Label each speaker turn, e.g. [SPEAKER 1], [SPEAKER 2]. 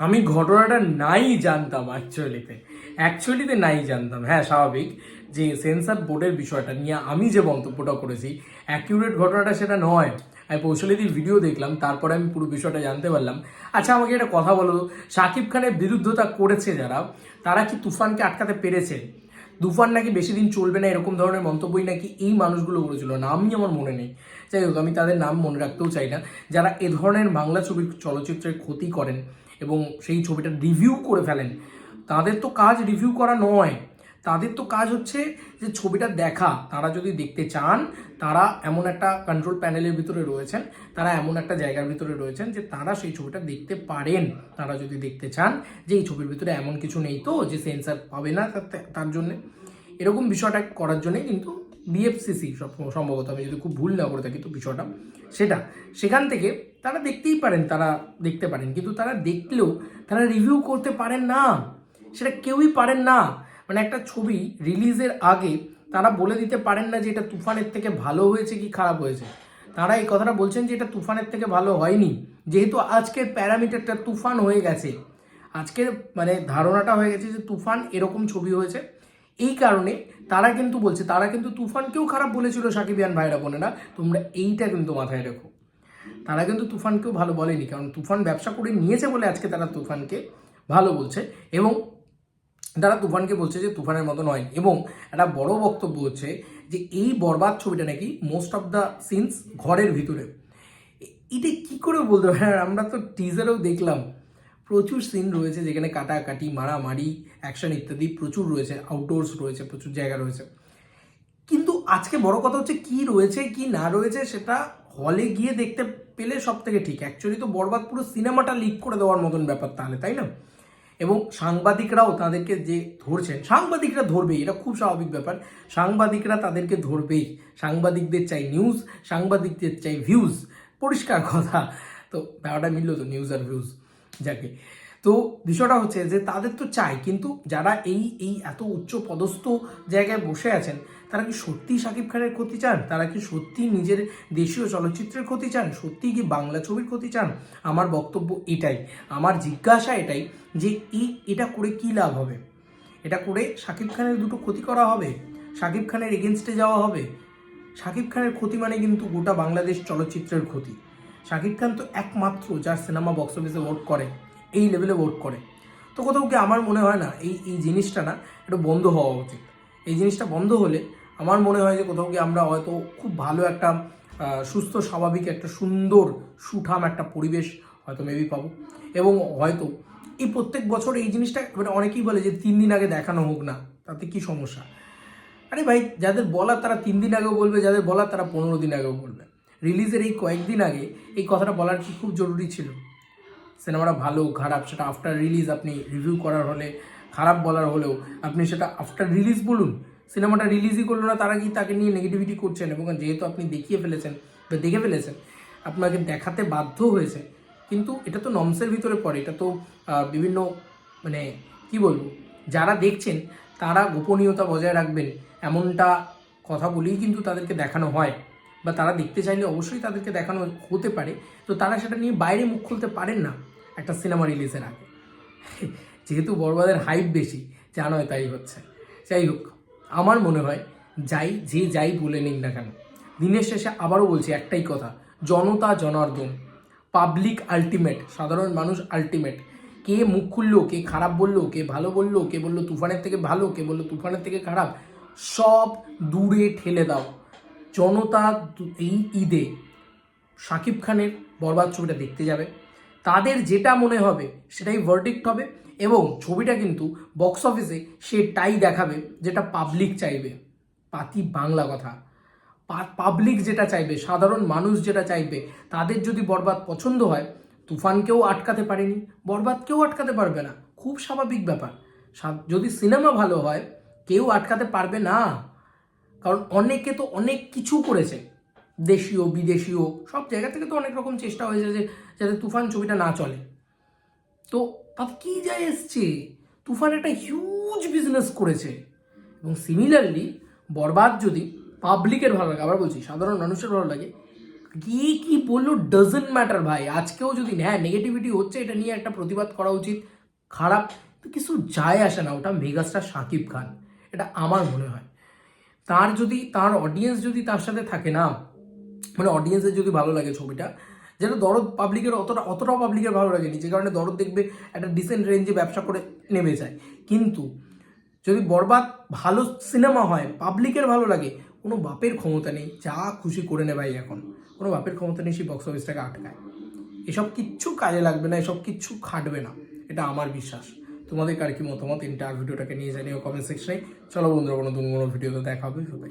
[SPEAKER 1] আমি ঘটনাটা নাই জানতাম অ্যাকচুয়ালিতে অ্যাকচুয়ালিতে নাই জানতাম। হ্যাঁ স্বাভাবিক যে সেন্সার বোর্ডের বিষয়টা নিয়ে আমি যে মন্তব্যটা করেছি অ্যাকিউরেট ঘটনাটা সেটা নয়। আমি কৌশলীদির ভিডিও দেখলাম তারপরে আমি পুরো বিষয়টা জানতে পারলাম। আচ্ছা আমাকে একটা কথা বলো তো, শাকিব খানের বিরুদ্ধতা করেছে যারা তারা কি তুফানকে আটকাতে পেরেছে? তুফান নাকি বেশি দিন চলবে না এরকম ধরনের মন্তব্যই নাকি এই মানুষগুলো করেছিল? নামই আমার মনে নেই। যাই হোক আমি তাদের নাম মনে রাখতেও চাই না। যারা এ ধরনের বাংলা ছবির চলচ্চিত্রের ক্ষতি করেন এবং সেই ছবিটা রিভিউ করে ফেলেন। তাদের তো কাজ রিভিউ করা নয়। তাদের তো কাজ হচ্ছে যে ছবিটা দেখা। তারা যদি দেখতে চান, তারা এমন একটা কন্ট্রোল প্যানেলের ভিতরে রয়েছেন, তারা এমন একটা জায়গার ভিতরে রয়েছেন যে তারা সেই ছবিটা দেখতে পারেন। তারা যদি দেখতে চান যে এই ছবির ভিতরে এমন কিছু নেই তো, যে সেন্সার পাবে না তার- জন্য। এরকম বিষয়টা করার জন্যই কিন্তু বিএফসিসি সম্ভবত, আমি যদি খুব ভুল না করে থাকি তো বিষয়টা। সেটা, সেখান থেকে তারা দেখতেই পারেন, তারা দেখতে পারেন, কিন্তু তারা দেখলেও তারা রিভিউ করতে পারেন না। সেটা কেউই পারেন না। মানে একটা ছবি রিলিজের আগে তারা বলে দিতে পারেন না যে এটা তুফানের থেকে ভালো হয়েছে কি খারাপ হয়েছে। তারা এই কথাটা বলছেন যে এটা তুফানের থেকে ভালো হয়নি। যেহেতু আজকের প্যারামিটারটা তুফান হয়ে গেছে। আজকের মানে ধারণাটা হয়ে গেছে যে তুফান এরকম ছবি হয়েছে। এই কারণে তারা কিন্তু বলছে, তারা কিন্তু তুফানকেও খারাপ বলেছিল সাকিবিয়ান ভাইরা বোনেরা তোমরা এইটা কিন্তু মাথায় রেখো। তারা কিন্তু তুফানকেও ভালো বলেনি, কারণ তুফান ব্যবসা করে নিয়েছে বলে আজকে তারা তুফানকে ভালো বলছে, এবং তারা তুফানকে বলছে যে তুফানের মতো নয়, এবং একটা বড় বক্তব্য হচ্ছে যে এই বরবাদ ছবিটা নাকি মোস্ট অফ দ্য সিনস ঘরের ভিতরে। এটা কি করে বলতে পারে? আমরা তো টিজারেও দেখলাম। প্রচুর সিন রয়েছে যেখানে কাটাকাটি, মারামারি অ্যাকশন ইত্যাদি প্রচুর রয়েছে আউটডোর্স রয়েছে, প্রচুর জায়গা রয়েছে। কিন্তু আজকে বড় কথা হচ্ছে কি রয়েছে, কি না রয়েছে সেটা হলে গিয়ে দেখতে পেলে সব থেকে ঠিক। অ্যাকচুয়ালি তো বরবাদ পুরো সিনেমাটা লিক করে দেওয়ার মতন ব্যাপার তাহলে, তাই না? এবং সাংবাদিকরাও তাদেরকে যে ধরছেন সাংবাদিকরা ধরবেই, এটা খুব স্বাভাবিক ব্যাপার। সাংবাদিকরা তাদেরকে ধরবেই। সাংবাদিকদের চাই নিউজ সাংবাদিকদের চাই ভিউজ পরিষ্কার কথা। তো ব্যাপারটা মিললো তো নিউজ আর ভিউজ যাকে। তো বিষয়টা হচ্ছে যে তাদের তো চাই, কিন্তু যারা এই এই এত উচ্চ পদস্থ জায়গায় বসে আছেন, তারা কি সত্যি শাকিব খানের ক্ষতি চান? তারা কি সত্যি নিজের দেশীয় চলচ্চিত্রের ক্ষতি চান? সত্যি কি বাংলা ছবির ক্ষতি চান? আমার বক্তব্য এটাই, আমার জিজ্ঞাসা এটাই যে এই এটা করে কি লাভ হবে? এটা করে শাকিব খানের দুটো ক্ষতি করা হবে শাকিব খানের এগেনস্টে যাওয়া হবে। শাকিব খানের ক্ষতি মানে কিন্তু গোটা বাংলাদেশ চলচ্চিত্রের ক্ষতি। শাকিব খান তো একমাত্র যার সিনেমা বক্স অফিসে ভোট করে, এই লেভেলে ভোট করে। তো কোথাও কি আমার মনে হয় না এই এই জিনিসটা না একটু বন্ধ হওয়া উচিত? এই জিনিসটা বন্ধ হলে আমার মনে হয় যে কোথাও কি আমরা হয়তো খুব ভালো একটা সুস্থ, স্বাভাবিক, একটা সুন্দর, সুঠাম একটা পরিবেশ হয়তো মেবি পাবো। এবং হয়তো এই প্রত্যেক বছর এই জিনিসটা মানে অনেকেই বলে যে তিন দিন আগে দেখানো হোক না, তাতে কি সমস্যা? আরে ভাই, যাদের বলার তারা তিন দিন আগেও বলবে, যাদের বলার তারা পনেরো দিন আগেও বলবে। রিলিজের এই কয়েকদিন আগে এই কথাটা বলার কি খুব জরুরি ছিল? সিনেমাটা ভালো, খারাপ, সেটা আফটার রিলিজ আপনি রিভিউ করার হলে, খারাপ বলার হলেও আপনি সেটা আফটার রিলিজ বলুন। সিনেমাটা রিলিজই করল না, তারা কি তাকে নিয়ে নেগেটিভিটি করছেন এবং যেহেতু আপনি দেখিয়ে ফেলেছেন বা দেখে ফেলেছেন, আপনাকে দেখাতে বাধ্য হয়েছে। কিন্তু এটা তো নমসের ভিতরে পড়ে, এটা তো বিভিন্ন মানে কি বলব, যারা দেখছেন তারা গোপনীয়তা বজায় রাখবেন, এমনটা কথা বলেই কিন্তু তাদেরকে দেখানো হয়। বা তারা দেখতে চাইলে অবশ্যই তাদেরকে দেখানো হতে পারে। তো তারা সেটা নিয়ে বাইরে মুখ খুলতে পারেন না একটা সিনেমা রিলিজের আগে। যেহেতু বড়বাদের হাইপ বেশি, যা নয় তাই হচ্ছে। যাই হোক, আমার মনে হয় যাই, যে যাই বলে নিন না কেন, দিনের শেষে আবারও বলছি একটাই কথা, জনতা জনার্দন পাবলিক আলটিমেট সাধারণ মানুষ আলটিমেট কে মুখ খুললো, কে খারাপ বলল, কে ভালো বলল, কে বলল তুফানের থেকে ভালো, কে বলল তুফানের থেকে খারাপ, সব দূরে ঠেলে দাও। জনতা এই ঈদে শাকিব খানের বরবাদ ছবিটা দেখতে যাবে। তাদের যেটা মনে হবে সেটাই ভার্ডিক্ট হবে এবং ছবিটা কিন্তু বক্স অফিসে সেটাই দেখাবে যেটা পাবলিক চাইবে। পাতি বাংলা কথা। পাবলিক যেটা চাইবে, সাধারণ মানুষ যেটা চাইবে, তাদের যদি বরবাদ পছন্দ হয়, তুফানকেও আটকাতে পারেনি, বরবাদকেও আটকাতে পারবে না। খুব স্বাভাবিক ব্যাপার। যদি সিনেমা ভালো হয়, কেউ আটকাতে পারবে না। কারণ অনেকে তো অনেক কিছু করেছে। দেশীয় বিদেশীয় সব জায়গা থেকে তো অনেক রকম চেষ্টা হয়েছে যে, যাতে তুফান ছবিটা না চলে। তো তাতে কি যায় এসছে? তুফান একটা হিউজ বিজনেস করেছে। এবং সিমিলারলি বরবাদ যদি পাবলিকের ভালো লাগে, আবার বলছি, সাধারণ মানুষের ভালো লাগে, কি কি বলল ডাজেন্ট ম্যাটার ভাই। আজকেও যদি হ্যাঁ নেগেটিভিটি হচ্ছে, এটা নিয়ে একটা প্রতিবাদ করা উচিত, খারাপ কিছু যায় আসে না। ওটা মেগাস্টার সাকিব খান। এটা আমার মনে হয়। তার যদি, তার অডিয়েন্স যদি তার সাথে থাকে না মানে অডিয়েন্সের যদি ভালো লাগে ছবিটা, যেটা দরদ পাবলিকের অতটা, অতটাও পাবলিকের ভালো লাগেনি, যে কারণে দরদ দেখবে একটা ডিসেন্ট রেঞ্জে ব্যবসা করে নেমে যায়। কিন্তু যদি বরবাদ ভালো সিনেমা হয় পাবলিকের ভালো লাগে, কোনো বাপের ক্ষমতা নেই, যা খুশি করে নে ভাই এখন। কোনো বাপের ক্ষমতা নেই সেই বক্স অফিসটাকে আটকায়। এসব কিচ্ছু কাজে লাগবে না, এসব কিচ্ছু খাটবে না, এটা আমার বিশ্বাস। তোমাদের কার কি মতামত? ইন্টার ভিডিওটাকে নিয়ে জানিও কমেন্ট সেকশনে চলো বন্ধুরা, কোনো নতুন কোনো ভিডিওতে দেখা হবে। সবাই।